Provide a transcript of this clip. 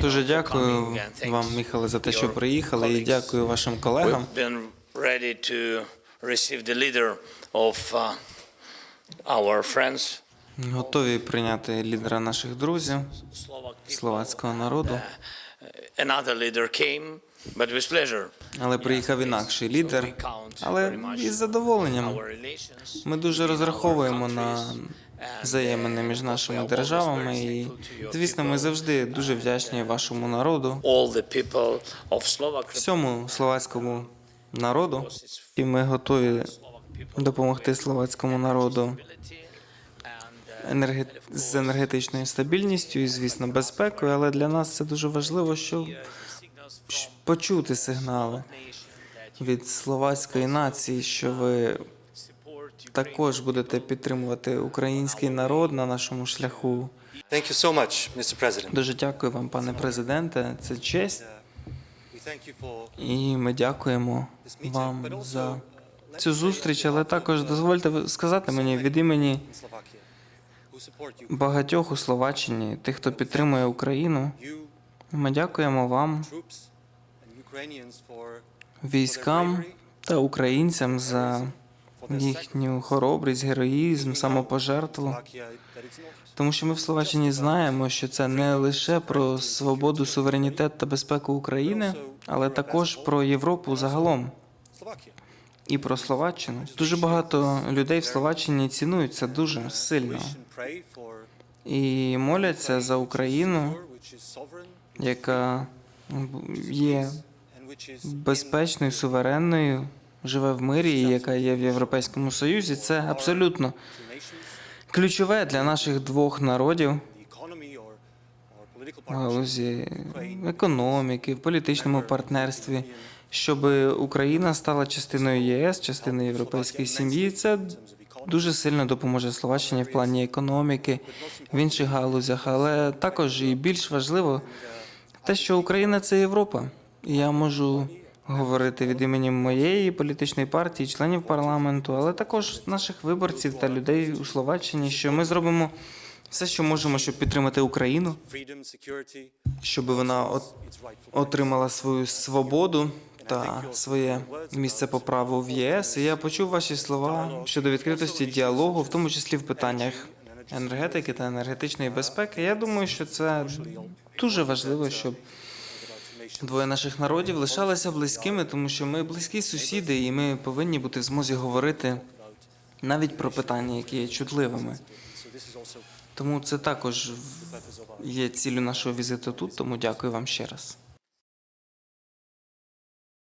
Дуже дякую вам, Міхале, за те, що приїхали, і дякую вашим колегам. Uh, Готові прийняти лідера наших друзів, словацького народу. Uh, Another leader came, but with pleasure. Але приїхав інакший лідер, але із задоволенням. Ми дуже розраховуємо на взаємини між нашими державами. І, звісно, ми завжди дуже вдячні вашому народу, всьому словацькому народу, і ми готові допомогти словацькому народу енерге... з енергетичною стабільністю і, звісно, безпекою. Але для нас це дуже важливо, щоб почути сигнали від словацької нації, що ви також будете підтримувати український народ на нашому шляху. Thank you so much, Mr. President. Дуже дякую вам, пане президенте. Це честь, і ми дякуємо вам за цю зустріч. Але також дозвольте сказати мені від імені багатьох у Словаччині, тих, хто підтримує Україну. Ми дякуємо вам, військам та українцям за їхню хоробрість, героїзм, самопожертву. Тому що ми в Словаччині знаємо, що це не лише про свободу, суверенітет та безпеку України, але також про Європу загалом. І про Словаччину. Дуже багато людей в Словаччині цінують це дуже сильно і моляться за Україну, яка є безпечною, суверенною, живе в мирі, і яка є в Європейському Союзі. Це абсолютно ключове для наших двох народів. Галузі економіки, в політичному партнерстві, щоб Україна стала частиною єС, частиною європейської сім'ї. Це дуже сильно допоможе Словаччині в плані економіки, в інших галузях, але також і більш важливо те, що Україна це Європа. І я можу говорити від імені моєї політичної партії, членів парламенту, але також наших виборців та людей у Словаччині, що ми зробимо все, що можемо, щоб підтримати Україну щоб вона от- отримала свою свободу та своє місце по праву в ЄС. І я почув ваші слова щодо відкритості діалогу, в тому числі в питаннях енергетики та енергетичної безпеки. Я думаю, що це дуже важливо, щоб двоє наших народів лишалися близькими, тому що ми близькі сусіди, і ми повинні бути в змозі говорити навіть про питання, які є чутливими. Тому це також є ціллю нашого візиту тут. Тому дякую вам ще раз.